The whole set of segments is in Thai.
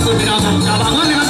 会非常好，好 tidak.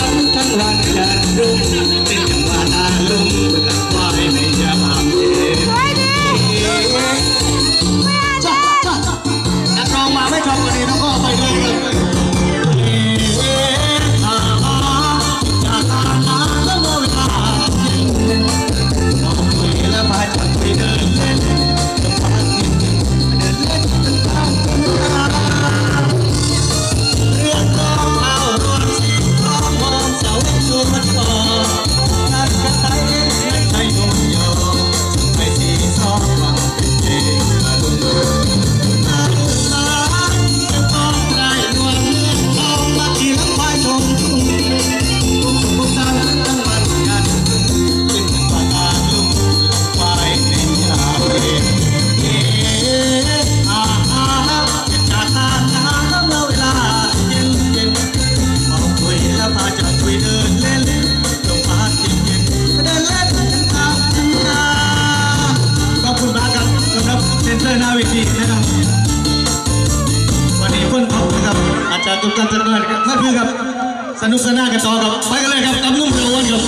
I'm not like that. เวทีนะครับ วันนี้เพื่อนพบนะครับ อาจารย์จุกันจันทร์นะครับนั่นคือครับ สนุกสนานกันต่อครับ ไปกันเลยครับกับนุ่มเจ้าวนครับ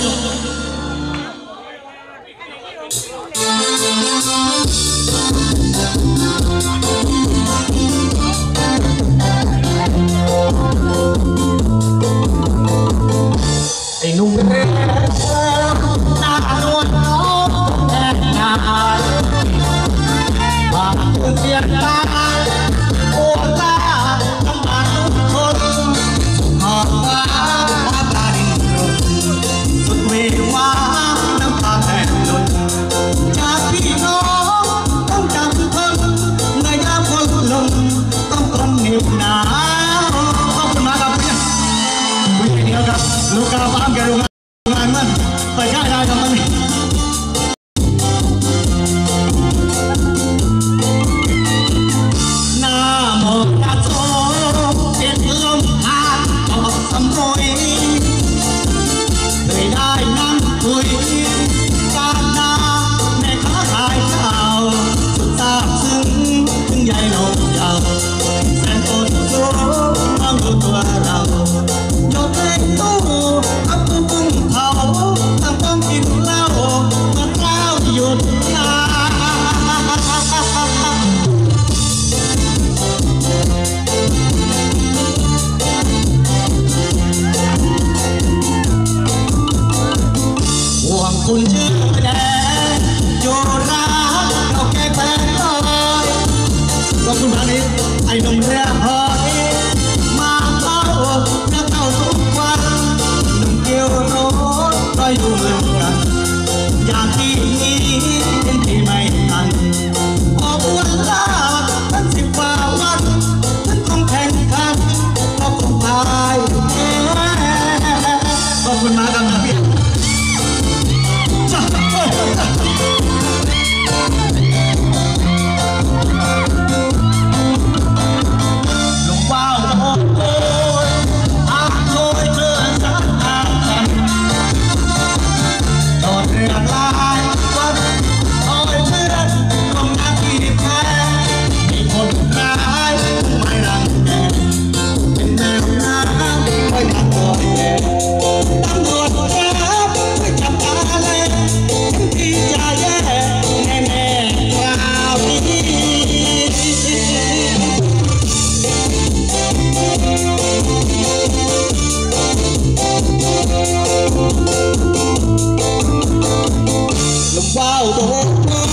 khổ qua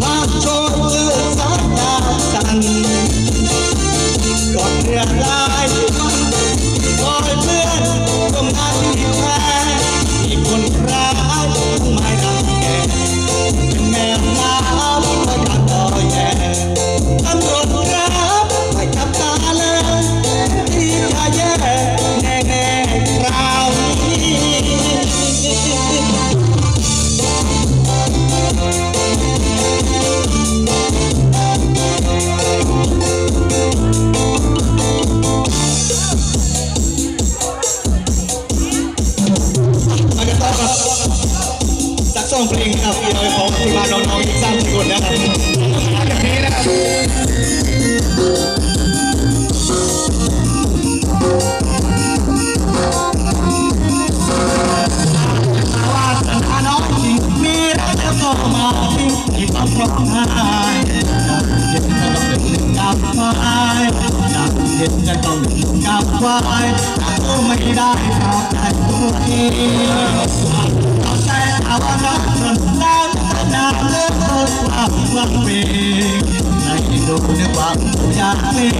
hoa trôi chưa sát ta tàn เอาที่สั้นที่สุดนะครับแบบนี้นะคราบเห็นกันต้องหนึ่งกับวายรักก็ไม่ได้เพราะใจตัวเองเอาใจเอาหน้าจนได้ quá quá mê này đồ nè quá ya mê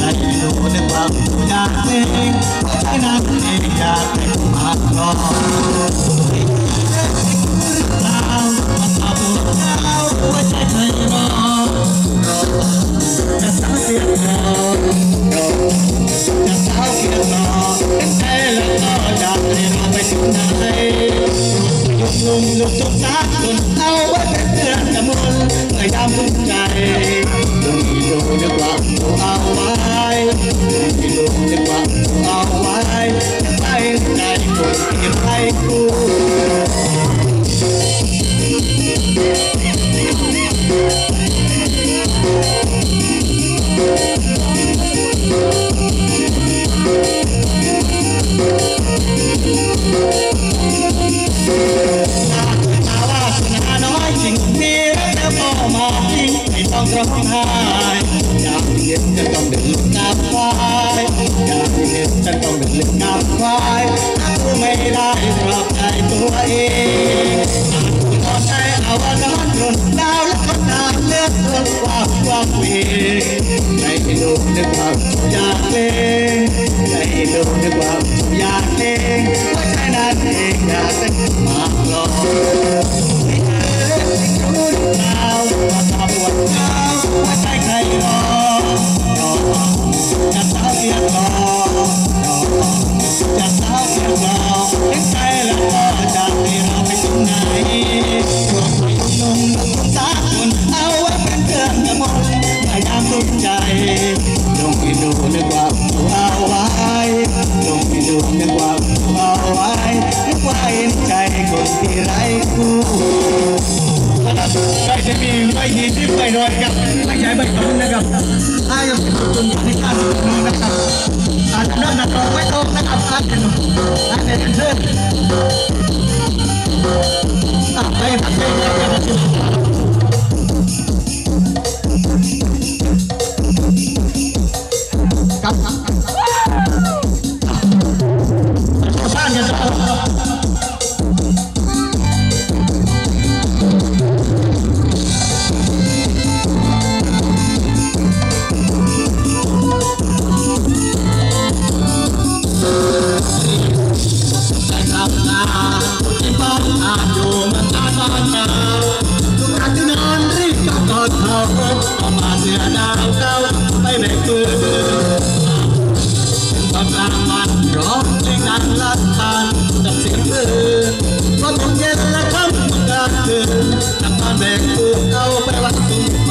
này đồ nè quá ya mê cái nắng này ya mê mà nó ต้องร้องไห้อยากเห็นจะต้องเดือดลึกน้ำควายอยากเห็นจะต้องเดือดลึกน้ำควายกูไม่ได้ปลอบใจตัวเองตอนใจเอาว่านอนหนุนดาวและก็นานเลือดเลือดความความเวในโลกด้วยความอยากเป็นในโลกด้วยความ ยงดอกดอกจากสาวเสียงด nakawet o nakapag ano ano yun sir ah kaya pag kaya kaya kaya ร้องเพลงนั้นลัทตานดับเสียงเพลินราะตอนเย็นและค่ำกลางคืนนำมาแบกปูเขาไปวัดตุ้งไฟ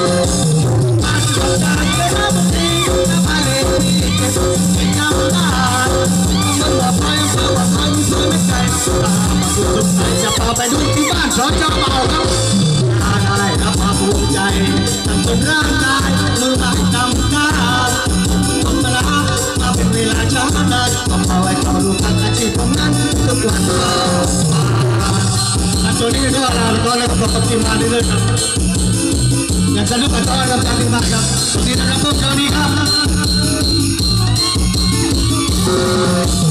สุดใจจะพาไปดูที่บ้านสอนจ้าเบาครับถ้าได้รับความภูมิใจตั้งจนร่างกายมือไม้ทำการทำมาลามาเป็นเวลาช้านานก็พอาไว้เขาดูพักอาชีพของนั้นทุกวันอันตัวนี้ก็ลาไปก่อนแล้วก็ขอบคุณมาเรื่อยๆครับอยากสนุกกับตอนกับการที่มาครับสวัสดีนะครับทุกท่านครับ